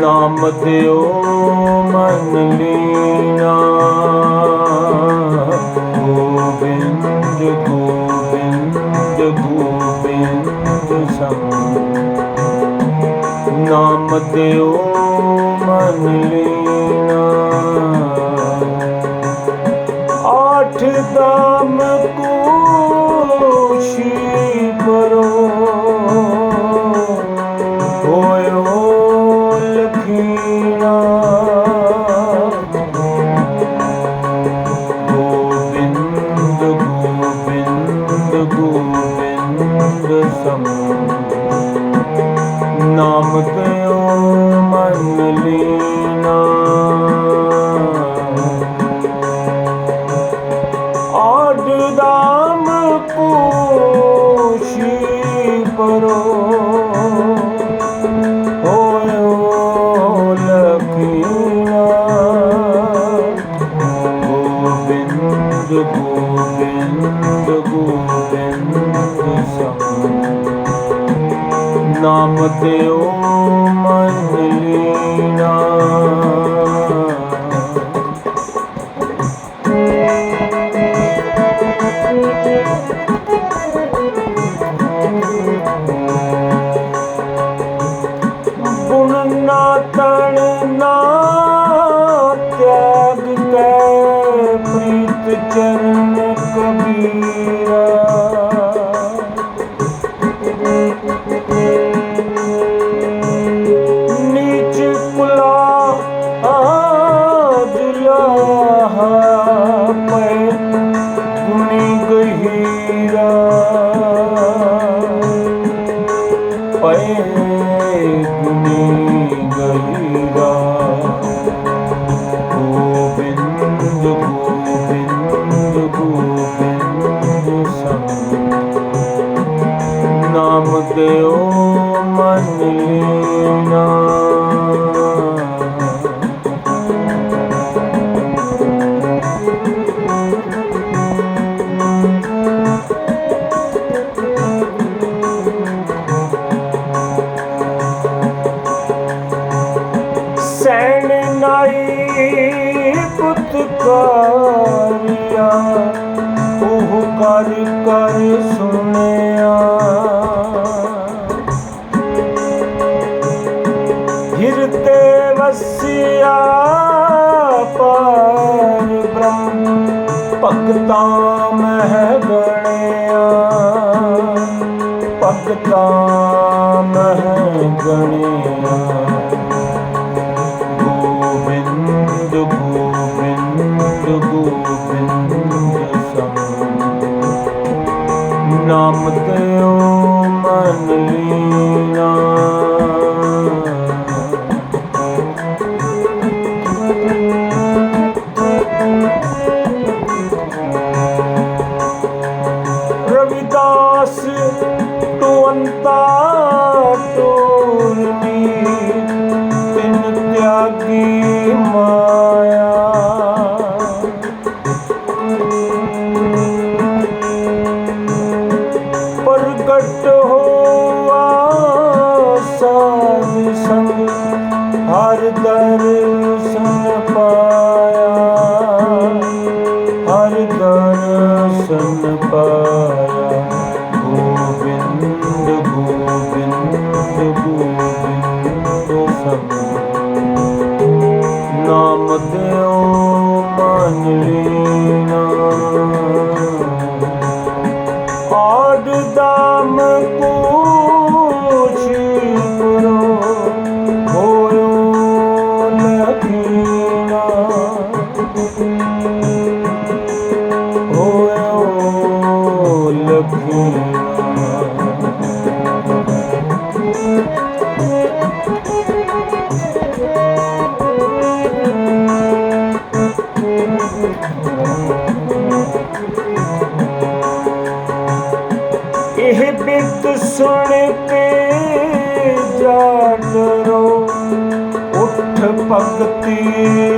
ਨਾਮ ਦਿਓ ਮਨ ਲੀਨਾ। ਗੋਬਿੰਦ ਗੋਬਿੰਦ ਗੋਬਿੰਦ ਸਮ ਨਾਮ ਦਿਓ ਮਨ ਲੀਨਾ। ਆਠ ਦਾਮ ਕੋਸ਼ੀ ਨਾਮ ਦਿਓ ਮਨ ਲੀਨਾ ਗੁਣ ਨਾ ਤਣ ਨਾ ਤਿਆਗ ਕੈ ਪ੍ਰੀਤ ਚਰਨ ਕਬੀਰਾ। ਪੁੱਤ ਉਹ ਕਰ ਕਰ ਸੁਣਿਆ। ਹਿਰਤੇ ਵਸਿਆ ਪਰ ਬ੍ਰਹਮ, ਭਗਤਾਂ ਮਹਿ ਗਣਿਆ। ਭਗਤਾਂ ਮਹਿ ਗਣਿਆ। ਨਾਮ ਤਿਉ ਮਨ ਲੀਨਾ। yaradlar ਇਹ ਬਿਤ ਸੁਣ ਕੇ ਜਾਗਰੋ ਉਠ ਭਗਤੀ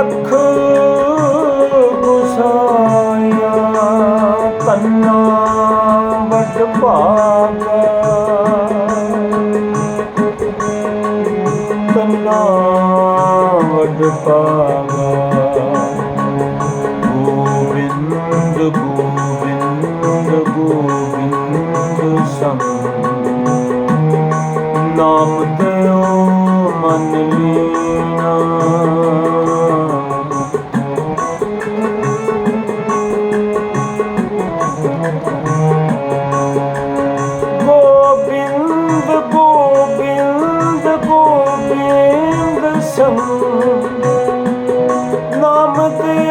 ਲਖ ਗੁਸਾਇਆ ਤੰਨਾ ਵਡ ਭਾਗਾ ਤੰਨਾ ਵਡ ਭਾਗਾ ਗੋਬਿੰਦ ਨਾਮ ਤੇ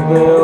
ਦਿਓ